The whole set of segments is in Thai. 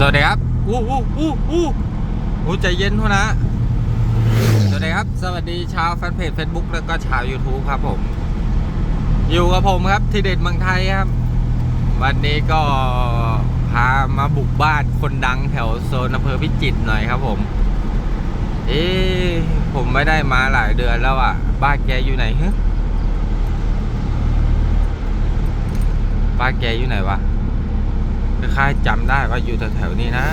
สวัสดีครับอู้อู้อู้อู้อู้ใจเย็นทุนะ สวัสดีครับ สวัสดีชาวแฟนเพจ Facebook แล้วก็ชาว YouTube ครับผม อยู่กับผมครับ ทีเด็ดเมืองไทยครับ วันนี้ก็พามาบุกบ้านคนดังแถวโซนอำเภอพิจิตรหน่อยครับผม เอ๊ผมไม่ได้มาหลายเดือนแล้วอะ บ้านแกอยู่ไหนฮะบ้านแกอยู่ไหนวะ คล้ายๆจำได้ว่าอยู่แถวๆนี้นะ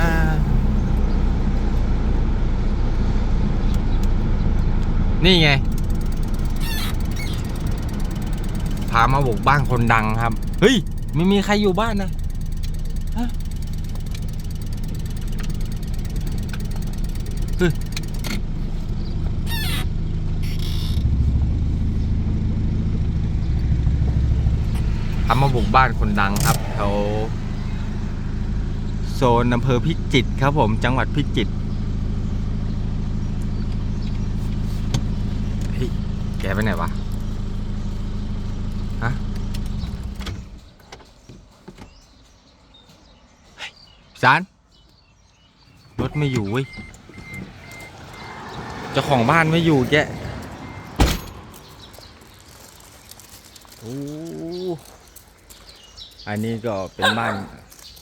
นี่ไง พามาบุกบ้านคนดังครับ เฮ้ย ไม่มีใครอยู่บ้านนะฮะเฮ้ยพามาบุกบ้านคนดังครับแถว โซนอำเภอพิจิตรครับผมจังหวัดพิจิตรเฮ้ยแกไปไหนวะฮะสารรถไม่อยู่เว้ยเจ้าของบ้านไม่อยู่แกโอ้อันนี้ก็เป็นบ้าน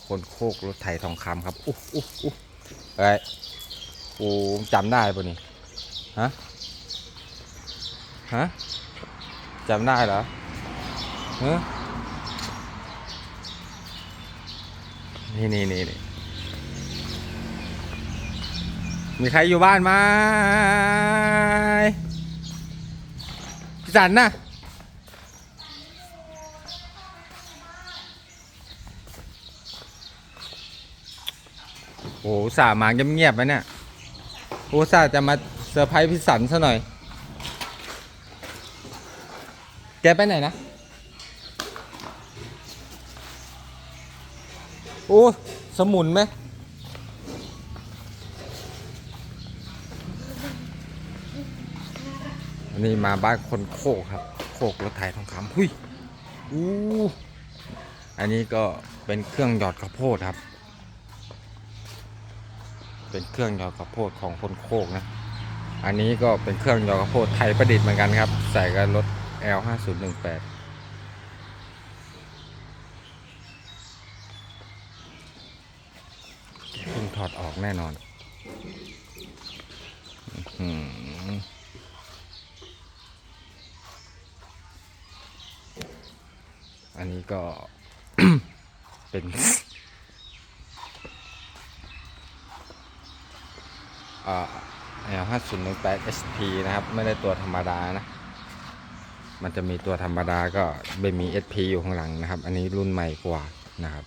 คนโคกรถไถทองคำครับอุ๊อุ๊อุ๊เอ้โอ้จำได้ปะนี่ฮะฮะจำได้เหรอเออนี่นี่นี่นี่มีใครอยู่บ้านไหมพี่สันนะ โอ้สาหมาเงียบๆไปเนี่ยโอ้สาจะมาเซอร์ไพรส์พี่สันซะหน่อย แกไปไหนนะ โอ้ สมุนไหมอันนี้มาบ้านคนโคกครับ โคกรถไถทองคำหุยอู้อันนี้ก็เป็นเครื่องหยอดข้าวโพดครับ เป็นเครื่องยอดข้าวโพดของคนโคกนะ อันนี้ก็เป็นเครื่องยอดข้าวโพดไทยประดิษฐ์เหมือนกันครับ ใส่กับรถ L 5 0 1 8เพิ่งถอดออกแน่นอนอื้อหืออันนี้ก็เป็น อ่า L 5 0 1 8 SP นะครับ ไม่ได้ตัวธรรมดานะ มันจะมีตัวธรรมดาก็ไม่มี SP อยู่ข้างหลังนะครับ อันนี้รุ่นใหม่กว่านะครับ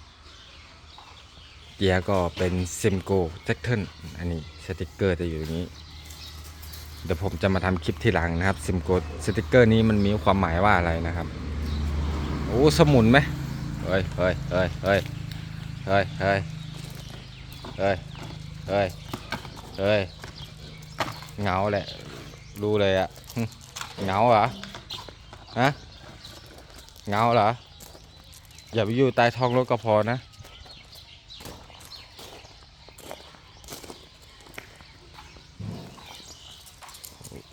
เกียร์ก็เป็น Simco j a c k t o n อันนี้สติกเกอร์จะอยู่อย่างนี้ เดี๋ยวผมจะมาทำคลิปที่หลังนะครับ Simco สติกเกอร์นี้มันมีความหมายว่าอะไรนะครับโอ้สมุนไหมเฮ้ยเฮ้ยเฮ้ยเฮ้ยเฮ้ยเฮ้ยเฮ้ยเฮ้ย เฮ้ยเหงาแหละ รู้เลยอะเหงาเหรอฮะเหงาเหรอ อย่าไปอยู่ใต้ท้องรถก็พอนะ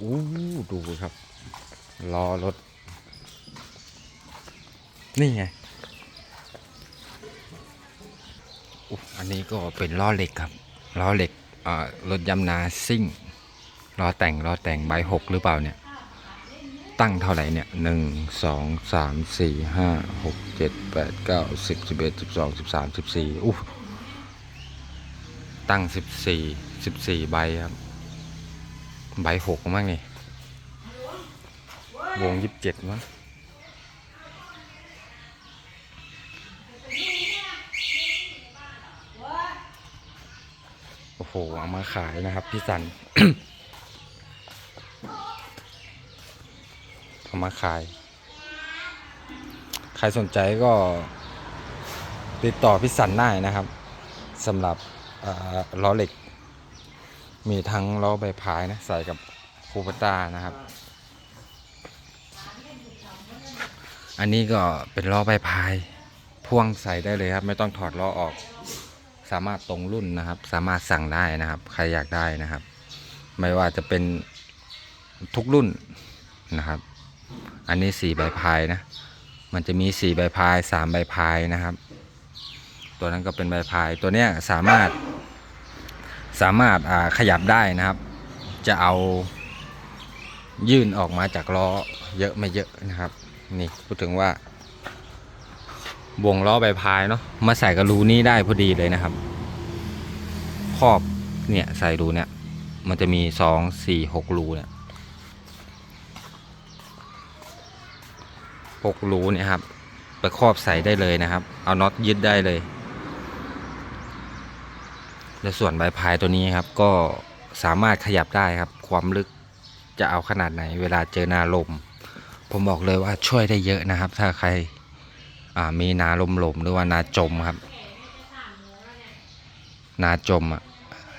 อู้ดูครับรอรถ นี่ไงอ,อันนี้ก็เป็นล้อเหล็กครับล้อเหล็ก รถยำนาซิ่งล้อแต่งล้อแต่งใบหกหรือเปล่าเนี่ย ตั้งเท่าไหร่เนี่ยหนึ่งสองสามสี่ห้าหกเจ็ดแปดเก้าสิบสิบเอ็ดสิบสองสิบสามสิบสี่อู้ตั้งสิบสี่สิบสี่ใบครับ ใบหกมั้งนี่วงยี่สิบเจ็ดมั้งโอ้โหเอามาขายนะครับพี่สันเอามาขาย ใครสนใจก็ติดต่อพี่สันได้นะครับสำหรับล้อเหล็ก มีทั้งล้อใบพายนะใส่กับคูปต้านะครับ อันนี้ก็เป็นล้อใบพาย พ่วงใส่ได้เลยครับ ไม่ต้องถอดล้อออก สามารถตรงรุ่นนะครับ สามารถสั่งได้นะครับ ใครอยากได้นะครับ ไม่ว่าจะเป็นทุกรุ่นนะครับ อันนี้สี่ใบพายนะ มันจะมีสี่ใบพายสามใบพายนะครับ ตัวนั้นก็เป็นใบพาย ตัวเนี้ยสามารถสามารถอ่าขยับได้นะครับ จะเอายื่นออกมาจากล้อเยอะไม่เยอะนะครับ นี่พูดถึงว่า วงล้อใบพายเนาะมาใส่กับรูนี้ได้พอดีเลยนะครับ ครอบเนี่ยใส่รูเนี่ย มันจะมีสองสี่หกรูเนี่ยหกรูเนี่ยครับไปครอบใส่ได้เลยนะครับ เอาน็อตยึดได้เลย และส่วนใบพายตัวนี้ครับ ก็สามารถขยับได้ครับ ความลึกจะเอาขนาดไหน เวลาเจอนาลม ผมบอกเลยว่าช่วยได้เยอะนะครับ ถ้าใคร มีนาลมลมๆหรือว่านาจมครับ นาจมอะ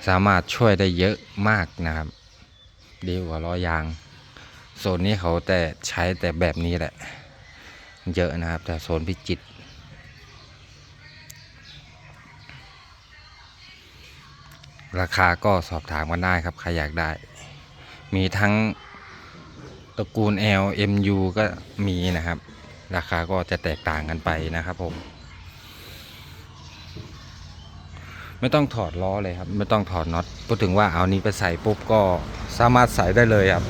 สามารถช่วยได้เยอะมากนะครับ ดีกว่าล้อยางโซนนี้เขาแต่ใช้แต่แบบนี้แหละ เยอะนะครับ แต่โซนพิจิตรราคาก็สอบถามกันได้ครับ ใครอยากได้ มีทั้งตระกูล L MU ก็มีนะครับ ราคาก็จะแตกต่างกันไปนะครับผม ไม่ต้องถอดล้อเลยครับ ไม่ต้องถอดน็อตพูดถึงว่าเอานี้ไปใส่ปุ๊บก็สามารถใส่ได้เลยครับ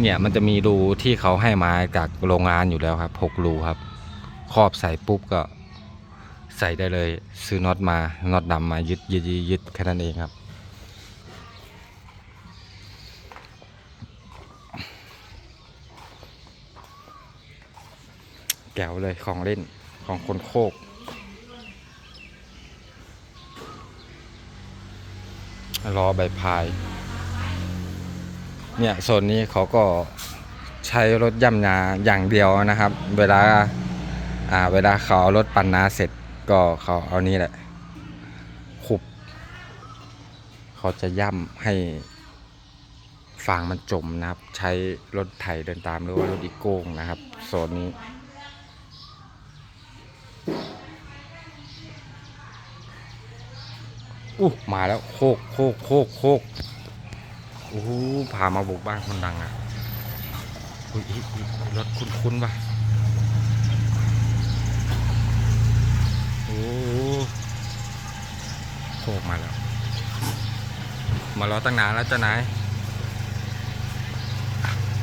เนี่ยมันจะมีรูที่เขาให้มาจากโรงงานอยู่แล้วครับหกรูครับ ครอบใส่ปุ๊บก็ใส่ได้เลย ซื้อน็อตมาน็อตดำมายึดยึดยึดแค่นั้นเองครับ แก้วเลยของเล่นของคนโคก รอใบพาย เนี่ยโซนนี้เขาก็ใช้รถย่ำนาอย่างเดียวนะครับ เวลาอ่าเวลาเขาเอารถปั่นนาเสร็จก็เขาเอานี่แหละขุบ เขาจะย่ำให้ฟางมันจมนะครับ ใช้รถไถเดินตามหรือว่ารถอีโก้งนะครับ โซนนี้ อู้มาแล้วโคกโคกโคกโคกโอ้โหพามาบุกบ้านคนดังอะอุ้ยรถคุ้นๆป่ะโอ้โคกมาแล้ว มารอตั้งนานแล้วเจ้านาย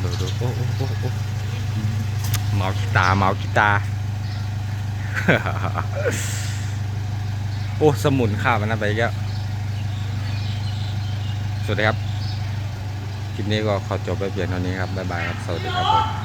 ดูดูโอ้โอ้โอ้โอ้เมากีตาเมากีตา โอ้ สมุนข้าวมันนะไปอีกแล้วสวัสดีครับ คลิปนี้ก็ขอจบไปเพียงเท่านี้ครับ บ๊ายบายครับ สวัสดีครับผม